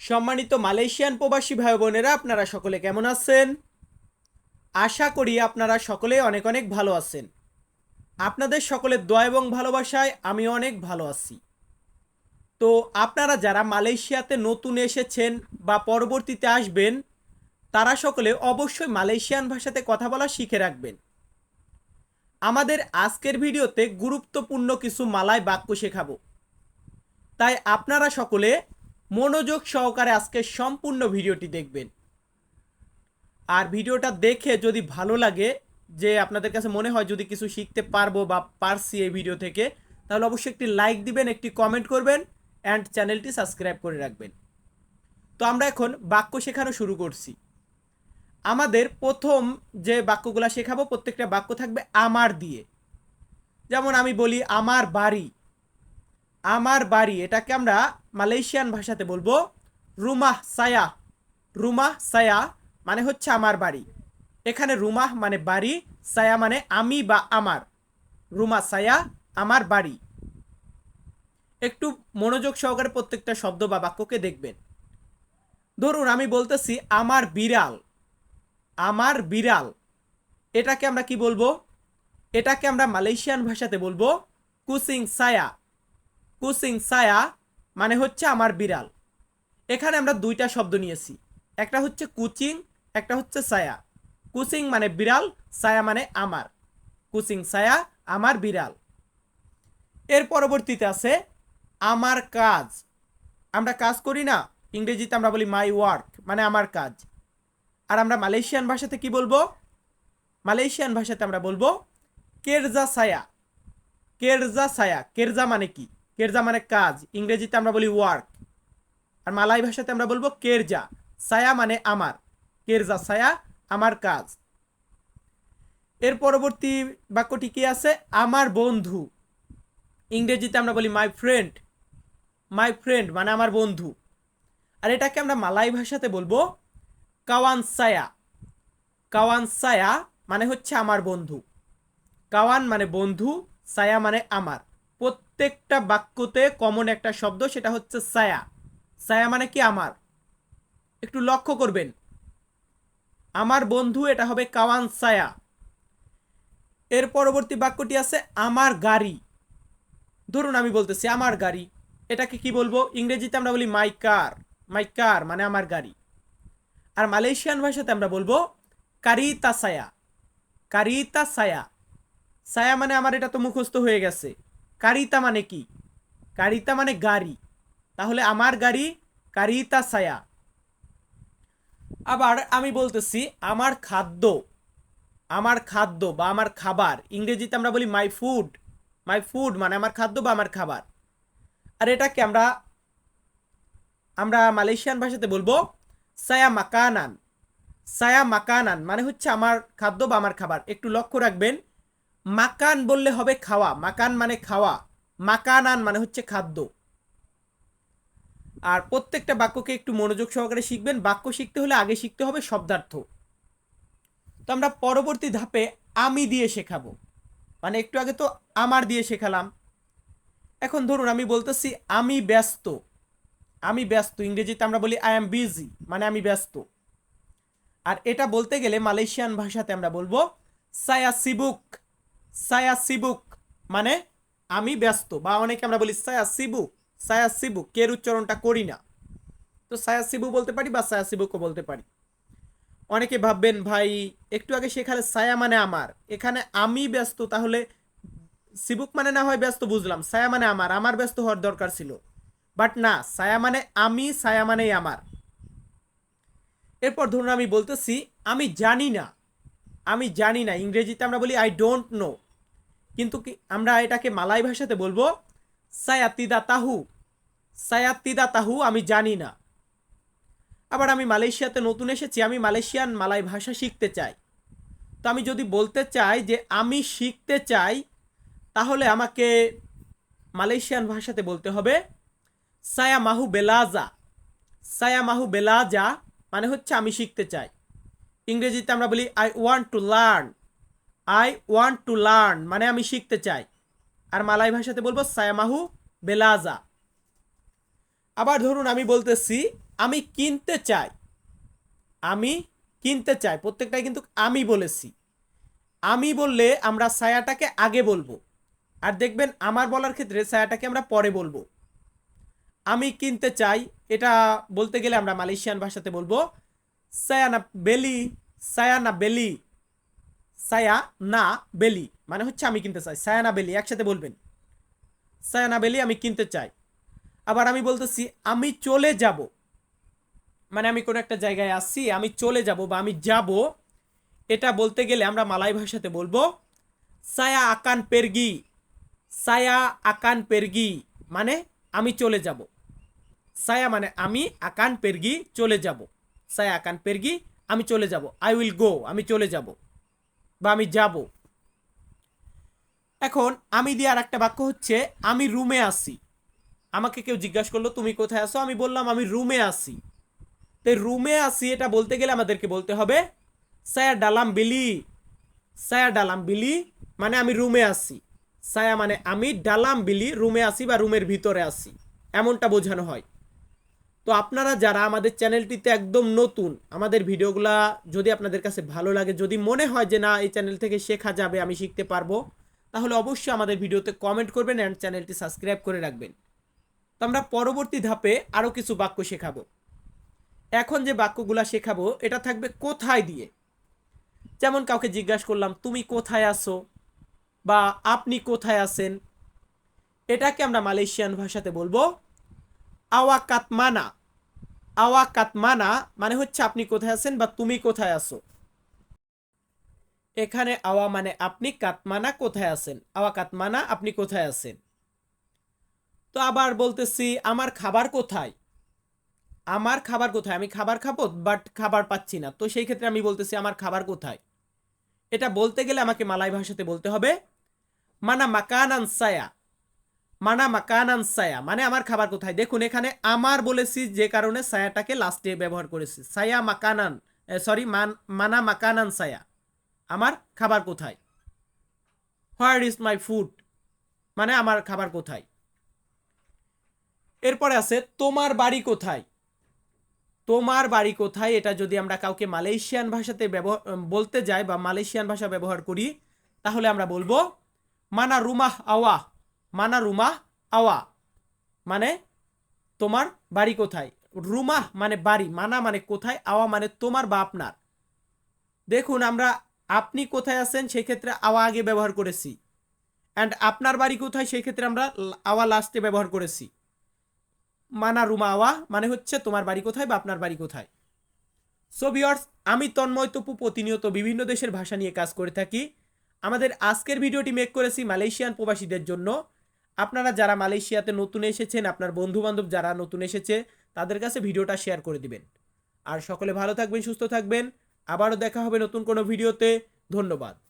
সম্মানিত মালয়েশিয়ান প্রবাসী ভাই বোনেরা, আপনারা সকলে কেমন আছেন? আশা করি আপনারা সকলে অনেক অনেক ভালো আছেন। আপনাদের সকলের দোয়া এবং ভালোবাসায় আমি অনেক ভালো আছি। তো আপনারা যারা মালয়েশিয়াতে নতুন এসেছেন বা পরবর্তীতে আসবেন, তারা সকলে অবশ্যই মালয়েশিয়ান ভাষাতে কথা বলা শিখে রাখবেন। আমাদের আজকের ভিডিওতে গুরুত্বপূর্ণ কিছু মালায় বাক্য শেখাবো। তাই আপনারা সকলে মনোযোগ সহকারে আজকে সম্পূর্ণ ভিডিওটি দেখবেন। আর ভিডিওটা দেখে যদি ভালো লাগে, যে আপনাদের কাছে মনে হয় যদি কিছু শিখতে পারব বা পারছি এই ভিডিও থেকে, তাহলে অবশ্যই একটি লাইক দিবেন, একটি কমেন্ট করবেন অ্যান্ড চ্যানেলটি সাবস্ক্রাইব করে রাখবেন। তো আমরা এখন বাক্য শেখানো শুরু করছি। আমাদের প্রথম যে বাক্যগুলো শেখাবো, প্রত্যেকটা বাক্য থাকবে আমার দিয়ে। যেমন আমি বলি, আমার বাড়ি। আমার বাড়ি, এটাকে আমরা মালয়েশিয়ান ভাষাতে বলব রুমাহ সায়া। রুমাহ সায়া মানে হচ্ছে আমার বাড়ি। এখানে রুমাহ মানে বাড়ি, সায়া মানে আমি বা আমার। রুমা সায়া, আমার বাড়ি। একটু মনোযোগ সহকারে প্রত্যেকটা শব্দ বা বাক্যকে দেখবেন। ধরুন, আমি বলতেছি, আমার বিড়াল। আমার বিড়াল। এটাকে আমরা কি বলব? এটাকে আমরা মালয়েশিয়ান ভাষাতে বলব, কুসিং সায়া। কুসিং সায়া মানে হচ্ছে আমার বিড়াল। এখানে আমরা দুইটা শব্দ নিয়েছি। একটা হচ্ছে কুচিং, একটা হচ্ছে সায়া। কুসিং মানে বিড়াল, সায়া মানে আমার। কুসিং সায়া, আমার বিড়াল। এর পরবর্তীতে আছে আমার কাজ। আমরা কাজ করি না, ইংরেজিতে আমরা বলি মাই ওয়ার্ক মানে আমার কাজ। আর আমরা মালয়েশিয়ান ভাষাতে কি বলব? মালয়েশিয়ান ভাষাতে আমরা বলব কেরজা সায়া। কেরজা সায়া, কেরজা মানে কি? কেরজা মানে কাজ। ইংরেজিতে আমরা বলি ওয়ার্ক আর মালাই ভাষাতে আমরা বলব কেরজা। সায়া মানে আমার। কেরজা সায়া আমার কাজ। এর পরবর্তী বাক্যটি কি আছে? আমার বন্ধু। ইংরেজিতে আমরা বলি মাই ফ্রেন্ড মাই ফ্রেন্ড মানে আমার বন্ধু। আর এটাকে আমরা মালাই ভাষাতে বলব কাওয়ান সায়া কাওয়ান সায়া মানে হচ্ছে আমার বন্ধু। কাওয়ান মানে বন্ধু সায়া মানে আমার। প্রত্যেকটা বাক্যতে কমন একটা শব্দ, সেটা হচ্ছে সায়া সায়া মানে কি? আমার। একটু লক্ষ্য করবেন। আমার বন্ধু, এটা হবে কাওয়ান সায়া এর পরবর্তী বাক্যটি আছে, আমার গাড়ি। ধরুন আমি বলতেছি, আমার গাড়ি। এটাকে কি বলব? ইংরেজিতে আমরা বলি মাই কার মাই কার মানে আমার গাড়ি। আর মালয়েশিয়ান ভাষাতে আমরা বলব, কারিতা সায়া কারিতা সায়া সায়া মানে আমার, এটা তো মুখস্থ হয়ে গেছে। কারিতা মানে কি? কারিতা মানে গাড়ি। তাহলে আমার গাড়ি কারিতা সায়া আবার আমি বলতেছি, আমার খাদ্য। আমার খাদ্য বা আমার খাবার। ইংরেজিতে আমরা বলি মাই ফুড মাই ফুড মানে আমার খাদ্য বা আমার খাবার। আর এটাকে আমরা আমরা মালয়েশিয়ান ভাষাতে বলব সায়া মাকানান সায়া মাকানান মানে হচ্ছে আমার খাদ্য বা আমার খাবার। একটু লক্ষ্য রাখবেন মাকান বললে হবে খাওয়া। মাকান মানে খাওয়া। মাকানান মানে হচ্ছে খাদ্য। আর প্রত্যেকটা বাক্যকে একটু মনোযোগ সহকারে শিখবেন। বাক্য শিখতে হলে আগে শিখতে হবে শব্দার্থ। তো আমরা পরবর্তী ধাপে আমি দিয়ে শেখাবো। মানে একটু আগে তো আমার দিয়ে শেখালাম। এখন ধরুন আমি বলতেছি, আমি ব্যস্ত। আমি ব্যস্ত। ইংরেজিতে আমরা বলি আই এম বিজি মানে আমি ব্যস্ত। আর এটা বলতে গেলে মালয়েশিয়ান ভাষাতে আমরা বলব সায়া সিবুক সায়া সিবুক মানে আমি ব্যস্ত, বা অনেকে আমরা বলি সায়া সিবু সায়া সিবু কের উচ্চারণটা করি না। তো সায়া সিবু বলতে পারি বা সায়া সিবুকও বলতে পারি। অনেকে ভাববেন, ভাই, একটু আগে শেখালে সায়া মানে আমার। এখানে আমি ব্যস্ত, তাহলে সিবুক মানে না হয় ব্যস্ত, বুঝলাম। সায়া মানে আমার আমার ব্যস্ত হওয়ার দরকার ছিল। বাট না, সায়া মানে আমি, সায়া মানেই আমার। এরপর ধরুন আমি বলতেছি, আমি জানি না, আমি জানি না। ইংরেজিতে আমরা বলি আই ডোন্ট নো কিন্তু আমরা এটাকে মালাই ভাষাতে বলব? সায়াতিদা তাহু সায়াতিদা তাহু আমি জানি না। আবার আমি মালয়েশিয়াতে নতুন এসেছি, আমি মালয়েশিয়ান মালাই ভাষা শিখতে চাই। তো আমি যদি বলতে চাই যে আমি শিখতে চাই, তাহলে আমাকে মালয়েশিয়ান ভাষাতে বলতে হবে সায়া মাহু বেলাজা। সায়া মাহু বেলাজা মানে হচ্ছে আমি শিখতে চাই। ইংরেজিতে আমরা বলি I want to learn I want to learn মানে আমি শিখতে চাই। আর মালাই ভাষাতে বলব, সায়ামাহু বেলাজা। আবার ধরুন আমি বলতেছি, আমি কিনতে চাই। আমি কিনতে চাই, প্রত্যেকটাই কিন্তু আমি বলেছি। আমি বললে আমরা সায়াটাকে আগে বলব। আর দেখবেন আমার বলার ক্ষেত্রে সায়াটাকে আমরা পরে বলব। আমি কিনতে চাই, এটা বলতে গেলে আমরা মালয়েশিয়ান ভাষাতে বলব, সায়ানা বেলি সায়ানা বেলি। সায়া না বেলি মানে হচ্ছে আমি কিনতে চাই। সায়ানা বেলি, একসাথে বলবেন। সায়ানা বেলি, আমি কিনতে চাই। আবার আমি বলতেছি, আমি চলে যাব। মানে আমি কোনো একটা জায়গায় আসছি আমি চলে যাব বা আমি যাব, এটা বলতে গেলে আমরা মালাই ভাষাতে বলব, সায়া আকান পেরগি, সায়া আকান পেরগি মানে আমি চলে যাব। সায়া মানে আমি, আকান পেরগি, চলে যাব। সায়া আকান পেরগি, আমি চলে যাব। আই উইল গো আমি চলে যাব। বা আমি যাব। এখন আমি দিয়ে আর একটা বাক্য হচ্ছে, আমি রুমে আসি আমাকে কেউ জিজ্ঞাসা করল, তুমি কোথায় আসো আমি বললাম, আমি রুমে আসি তো রুমে আসি এটা বলতে গেলে আমাদেরকে বলতে হবে, সায়া ডালাম বিলি। সায়া ডালাম বিলি মানে আমি রুমে আসি সায়া মানে আমি ডালাম বিলি, রুমে আসি বা রুমের ভিতরে আসি এমনটা বোঝানো হয়। তো আপনারা যারা আমাদের চ্যানেলটিতে একদম নতুন, আমাদের ভিডিওগুলা যদি আপনাদের কাছে ভালো লাগে, যদি মনে হয় যে না, এই চ্যানেল থেকে শেখা যাবে, আমি শিখতে পারব, তাহলে অবশ্যই আমাদের ভিডিওতে কমেন্ট করবেন অ্যান্ড চ্যানেলটি সাবস্ক্রাইব করে রাখবেন। তো আমরা পরবর্তী ধাপে আরও কিছু বাক্য শেখাবো। এখন যে বাক্যগুলা শেখাবো, এটা থাকবে কোথায় দিয়ে? যেমন কাউকে জিজ্ঞাসা করলাম, তুমি কোথায় আসো বা, আপনি কোথায় আছেন? এটাকে আমরা মালয়েশিয়ান ভাষাতে বলব আওয়া কাতমানা আওয়া কাতমানা মানে হচ্ছে আপনি কোথায় আছেন বা তুমি কোথায় আছো। এখানে আওয়া মানে আপনি কাতমানা কোথায় আছেন। আওয়া কাতমানা আপনি কোথায় আছেন। তো আবার বলতেছি, আমার খাবার কোথায়? আমার খাবার কোথায়? আমি খাবার খাব বাট খাবার পাচ্ছি না। তো সেই ক্ষেত্রে আমি বলতেছি, আমার খাবার কোথায়? এটা বলতে গেলে আমাকে মালাই ভাষাতে বলতে হবে, মানা মাকানান সায়া। মানা মাকানান সায়া। মানে আমার খাবার কোথায়? দেখুন, এখানে আমার বলেছি যে কারণে সায়াটাকে লাস্টে ব্যবহার করেছি। সায়া মাকানান সরি মান, মানা মাকানান সায়া। আমার খাবার কোথায়? হোয়ার ইজ মাই ফুড মানে আমার খাবার কোথায়? এরপরে আছে, তোমার বাড়ি কোথায়? তোমার বাড়ি কোথায়? এটা যদি আমরা কাউকে মালয়েশিয়ান ভাষাতে ব্যবহার বলতে যাই বা মালয়েশিয়ান ভাষা ব্যবহার করি, তাহলে আমরা বলব, মানা রুমাহ আওয়া মানা রুমাহ আওয়া। মানে তোমার বাড়ি কোথায়? রুমাহ মানে বাড়ি, মানা মানে কোথায়, আওয়া মানে তোমার বা আপনার। দেখুন, আমরা আপনি কোথায় আছেন সেই ক্ষেত্রে আওয়া আগে ব্যবহার করেছি। অ্যান্ড আপনার বাড়ি কোথায় সেই ক্ষেত্রে আমরা আওয়া লাস্টে ব্যবহার করেছি। মানা রুমা আওয়া মানে হচ্ছে তোমার বাড়ি কোথায় বা আপনার বাড়ি কোথায়। সো ভিওর্স আমি তন্ময় তপু, প্রতিনিয়ত বিভিন্ন দেশের ভাষা নিয়ে কাজ করে থাকি। আমাদের আজকের ভিডিওটি মেক করেছি মালয়েশিয়ান প্রবাসীদের জন্য। আপনারা যারা মালয়েশিয়াতে নতুন এসেছেন, আপনার বন্ধুবান্ধব যারা নতুন এসেছে, তাদের কাছে ভিডিওটা শেয়ার করে দিবেন। আর সকলে ভালো থাকবেন, সুস্থ থাকবেন। আবারও দেখা হবে নতুন কোনো ভিডিওতে। ধন্যবাদ।